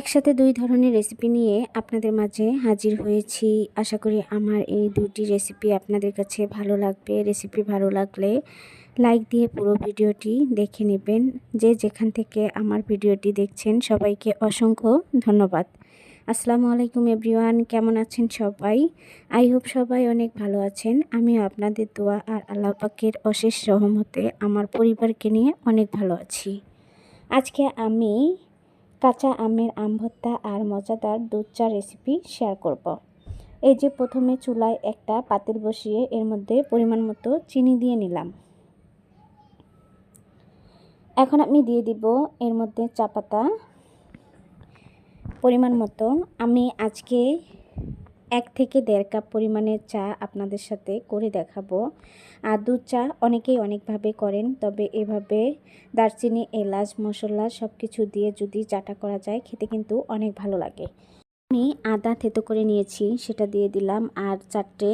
একসাথে দুই ধরনের রেসিপি নিয়ে আপনাদের মাঝে হাজির হয়েছি। আশা করি আমার এই দুটি রেসিপি আপনাদের কাছে ভালো লাগবে। রেসিপি ভালো লাগলে লাইক দিয়ে পুরো ভিডিওটি দেখে নেবেন। যে যেখান থেকে আমার ভিডিওটি দেখছেন, সবাইকে অসংখ্য ধন্যবাদ। আসসালামু আলাইকুম এভরিওয়ান কেমন আছেন সবাই? আই হোপ সবাই অনেক ভালো আছেন। আমিও আপনাদের দোয়া আর আল্লাহ পাকের অশেষ সহমতে আমার পরিবারকে নিয়ে অনেক ভালো আছি। আজকে আমি কাঁচা আমের আম ভর্তা আর মজাদার দুধ চা রেসিপি শেয়ার করব। এই যে প্রথমে চুলায় একটা পাতিল বসিয়ে এর মধ্যে পরিমাণ মতো চিনি দিয়ে নিলাম এখন আমি দিয়ে দিব এর মধ্যে চা পাতা পরিমাণ মতো আমি আজকে এক থেকে দেড় কাপ পরিমাণের চা আপনাদের সাথে করে দেখাবো। আর দুধ চা অনেকেই অনেকভাবে করেন, তবে এভাবে দারচিনি, এলাচ, মশলা সব কিছু দিয়ে যদি চাটা করা যায়, খেতে কিন্তু অনেক ভালো লাগে। আমি আদা থেতো করে নিয়েছি, সেটা দিয়ে দিলাম। আর চারটে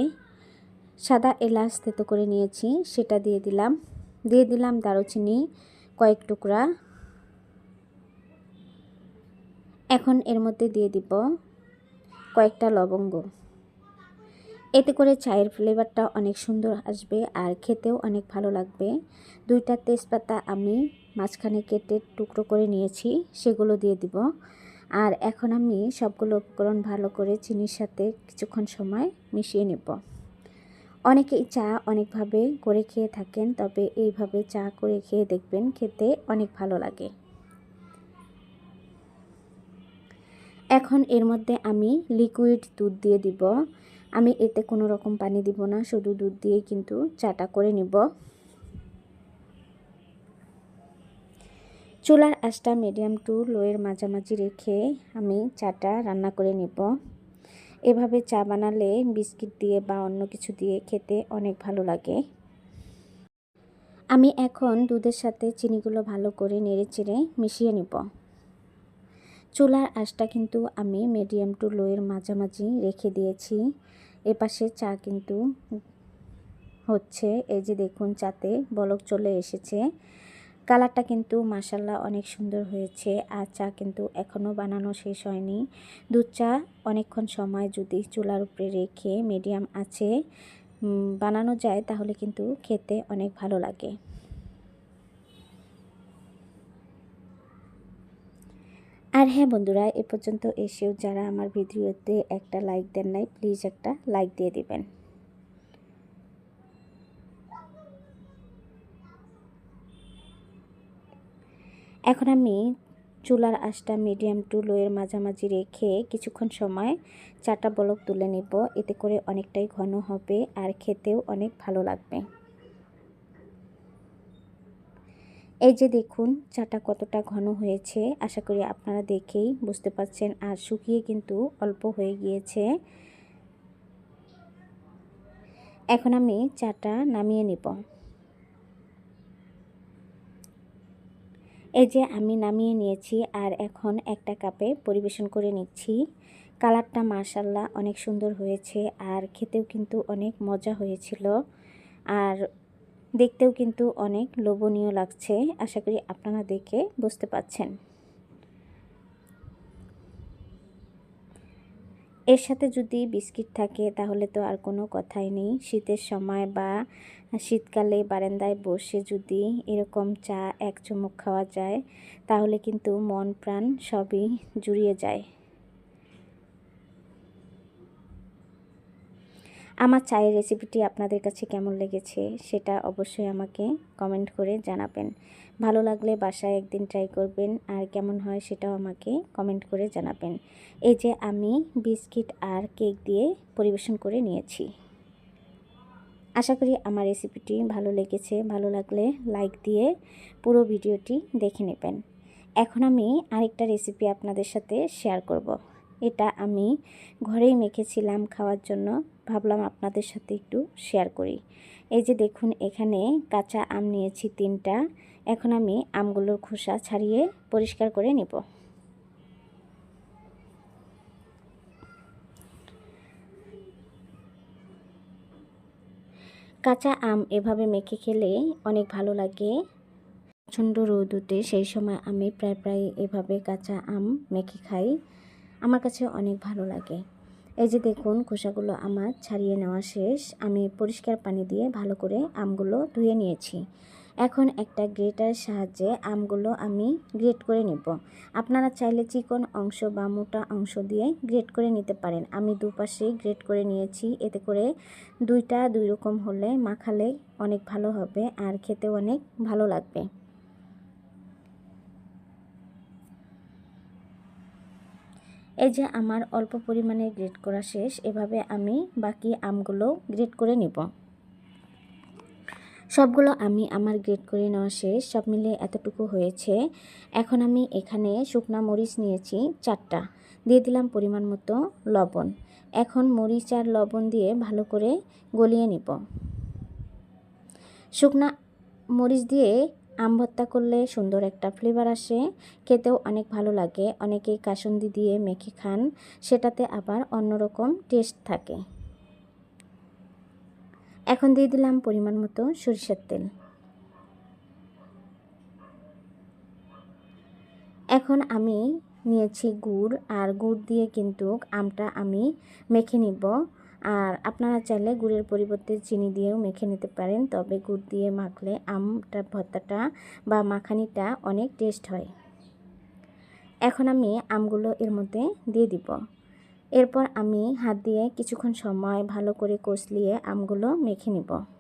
সাদা এলাচ থেতো করে নিয়েছি, সেটা দিয়ে দিলাম। দিয়ে দিলাম দারুচিনি কয়েক টুকরা। এখন এর মধ্যে দিয়ে দিব কয়েকটা লবঙ্গ। এতে করে চায়ের ফ্লেভারটা অনেক সুন্দর আসবে আর খেতেও অনেক ভালো লাগবে। দুইটা তেজপাতা আমি মাঝখানে কেটে টুকরো করে নিয়েছি, সেগুলো দিয়ে দিব। আর এখন আমি সবগুলো উপকরণ ভালো করে চিনির সাথে কিছুক্ষণ সময় মিশিয়ে নেব। অনেকেই চা অনেকভাবে করে খেয়ে থাকেন, তবে এইভাবে চা করে খেয়ে দেখবেন খেতে অনেক ভালো লাগে। এখন এর মধ্যে আমি লিকুইড দুধ দিয়ে দিব। আমি এতে কোনো রকম পানি দিব না, শুধু দুধ দিয়েই কিন্তু চাটা করে নিব। চুলার আঁচটা মিডিয়াম টু লোয়ের মাঝামাঝি রেখে আমি চাটা রান্না করে নিব। এভাবে চা বানালে বিস্কিট দিয়ে বা অন্য কিছু দিয়ে খেতে অনেক ভালো লাগে। আমি এখন দুধের সাথে চিনিগুলো ভালো করে নেড়ে চেড়ে মিশিয়ে নিব। চুলার আঁচটা কিন্তু আমি মিডিয়াম টু লোয়ের মাঝামাঝি রেখে দিয়েছি। এপাশে চা কিন্তু হচ্ছে। এই যে দেখুন, চাতে বলক চলে এসেছে। কালারটা কিন্তু মাসাল্লাহ অনেক সুন্দর হয়েছে আর চা কিন্তু এখনও বানানো শেষ হয়নি। দুধ চা অনেকক্ষণ সময় যদি চুলার উপরে রেখে মিডিয়াম আছে বানানো যায়, তাহলে কিন্তু খেতে অনেক ভালো লাগে। আর হ্যাঁ বন্ধুরা, এ পর্যন্ত এসেও যারা আমার ভিডিওতে একটা লাইক দেন নাই প্লিজ একটা লাইক দিয়ে দিবেন। এখন আমি চুলার আঁচটা মিডিয়াম টু লোয়ের মাঝামাঝি রেখে কিছুক্ষণ সময় চাটা বলক তুলে নিব, এতে করে অনেকটাই ঘন হবে আর খেতেও অনেক ভালো লাগবে। এই যে দেখুন, চাটা কতটা ঘন হয়েছে, আশা করি আপনারা দেখেই বুঝতে পারছেন। আর শুকিয়ে কিন্তু অল্প হয়ে গিয়েছে। এখন আমি চাটা নামিয়ে নিব। এই যে আমি নামিয়ে নিয়েছি, আর এখন একটা কাপে পরিবেশন করে নিচ্ছি। কালারটা মার্শাল্লাহ অনেক সুন্দর হয়েছে, আর খেতেও কিন্তু অনেক মজা হয়েছিল। আর দেখতেও কিন্তু অনেক লোভনীয় লাগছে। আশা করি আপনারা দেখে বুঝতে পাচ্ছেন এর সাথে যদি বিস্কিট থাকে, তাহলে তো আর কোনো কথাই নেই। শীতের সময় বা শীতকালে বারান্দায় বসে যদি এরকম চা, এক চুমুক খাওয়া যায়, তাহলে কিন্তু মন প্রাণ সবই জুড়িয়ে যায়। আমার চায়ের রেসিপিটি আপনাদের কাছে কেমন লেগেছে সেটা অবশ্যই আমাকে কমেন্ট করে জানাবেন। ভালো লাগলে বাসায় একদিন ট্রাই করবেন আর কেমন হয় সেটাও আমাকে কমেন্ট করে জানাবেন। এই যে আমি বিস্কিট আর কেক দিয়ে পরিবেশন করে নিয়েছি। আশা করি আমার রেসিপিটি ভালো লেগেছে, ভালো লাগলে লাইক দিয়ে পুরো ভিডিওটি দেখে নেবেন। এখন আমি আরেকটা রেসিপি আপনাদের সাথে শেয়ার করব। এটা আমি ঘরেই মেখেছিলাম খাওয়ার জন্য। ভাবলাম আপনাদের সাথে একটু শেয়ার করি। এই যে দেখুন, এখানে কাঁচা আম নিয়েছি তিনটা। এখন আমি আমগুলোর খোসা ছাড়িয়ে পরিষ্কার করে নেব। কাঁচা আম এভাবে মেখে খেলে অনেক ভালো লাগে। প্রচণ্ড রোদ উঠে সেই সময় আমি প্রায় প্রায় এভাবে কাঁচা আম মেখে খাই। আমার কাছে অনেক ভালো লাগে। এই যে দেখুন, খোসাগুলো আমার ছাড়িয়ে নেওয়া শেষ। আমি পরিষ্কার পানি দিয়ে ভালো করে আমগুলো ধুয়ে নিয়েছি। এখন একটা গ্রেটারের সাহায্যে আমগুলো আমি গ্রেট করে নেব। আপনারা চাইলে চিকন অংশ বা মোটা অংশ দিয়ে গ্রেট করে নিতে পারেন। আমি দুপাশেই গ্রেট করে নিয়েছি। এতে করে দুইটা দুই রকম হলে মাখালে অনেক ভালো হবে আর খেতেও অনেক ভালো লাগবে। এই যে আমার অল্প পরিমাণে গ্রেড করা শেষ, এভাবে আমি বাকি আমগুলো গ্রেড করে নিব। সবগুলো আমি আমার গ্রেড করে নেওয়া শেষ, সব মিলে এতটুকু হয়েছে। এখন আমি এখানে শুকনা মরিচ নিয়েছি চারটা। দিয়ে দিলাম পরিমাণ মতো লবণ। এখন মরিচ আর লবণ দিয়ে ভালো করে গলিয়ে নিব। শুকনা মরিচ দিয়ে আম ভর্তা করলে সুন্দর একটা ফ্লেভার আসে। খেতেও অনেক ভালো লাগে। অনেকেই কাসুন্দি দিয়ে মেখে খান। সেটাতে আবার অন্যরকম টেস্ট থাকে। এখন দিয়ে দিলাম পরিমাণ মতো সরিষার তেল। এখন আমি নিয়েছি গুড়। আর গুড় দিয়ে কিন্তু আমটা আমি মেখে নিব। আর আপনারা চাইলে গুড়ের পরিবর্তে চিনি দিয়েও মেখে নিতে পারেন, তবে গুড় দিয়ে মাখলে আমটা, ভর্তাটা বা মাখানিটা অনেক টেস্ট হয়। এখন আমি আমগুলো এর মধ্যে দিয়ে দিব। এরপর আমি হাত দিয়ে কিছুক্ষণ সময় ভালো করে কষলিয়ে আমগুলো মেখে নিব।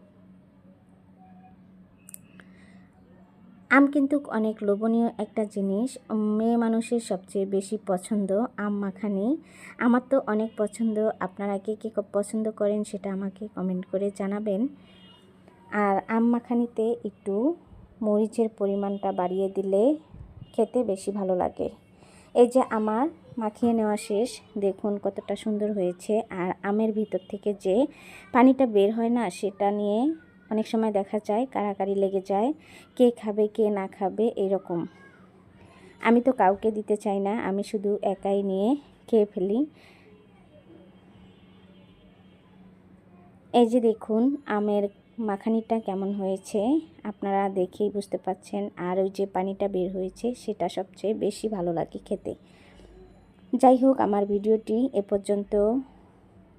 আম কিন্তু অনেক লোভনীয় একটা জিনিস। মেয়ে মানুষের সবচেয়ে বেশি পছন্দ আম মাখানি। আমার তো অনেক পছন্দ। আপনারা কে কে পছন্দ করেন সেটা আমাকে কমেন্ট করে জানাবেন। আর আম মাখানিতে একটু মরিচের পরিমাণটা বাড়িয়ে দিলে খেতে বেশি ভালো লাগে। এই যে আমার মাখিয়ে নেওয়া শেষ, দেখুন কতটা সুন্দর হয়েছে। আর আমের ভিতর থেকে যে পানিটা বের হয় না, সেটা নিয়ে অনেক সময় দেখা যায় কারাকারি লেগে যায়, কে খাবে, কে না খাবে, এরকম। আমি তো কাউকে দিতে চাই না, আমি শুধু একাই নিয়ে খেয়ে ফেলি। এই যে দেখুন, আমের মাখানিটা কেমন হয়েছে, আপনারা দেখেই বুঝতে পাচ্ছেন। আর ওই যে পানিটা বের হয়েছে, সেটা সবচেয়ে বেশি ভালো লাগে খেতে। যাই হোক, আমার ভিডিওটি এ পর্যন্ত।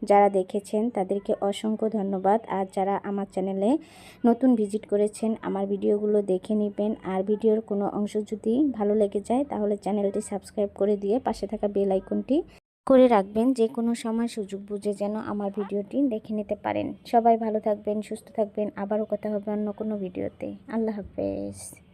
যারা দেখেছেন তাদেরকে অসংখ্য ধন্যবাদ। আর যারা আমার চ্যানেলে নতুন ভিজিট করেছেন, আমার ভিডিওগুলো দেখে নেবেন। আর ভিডিওর কোনো অংশ যদি ভালো লেগে যায়, তাহলে চ্যানেলটি সাবস্ক্রাইব করে দিয়ে পাশে থাকা বেল আইকনটি করে রাখবেন। যে কোনো সময় সুযোগ বুঝে যেন আমার ভিডিওটি দেখে নিতে পারেন। সবাই ভালো থাকবেন, সুস্থ থাকবেন। আবারও কথা হবে অন্য কোনো ভিডিওতে। আল্লাহ হাফেজ।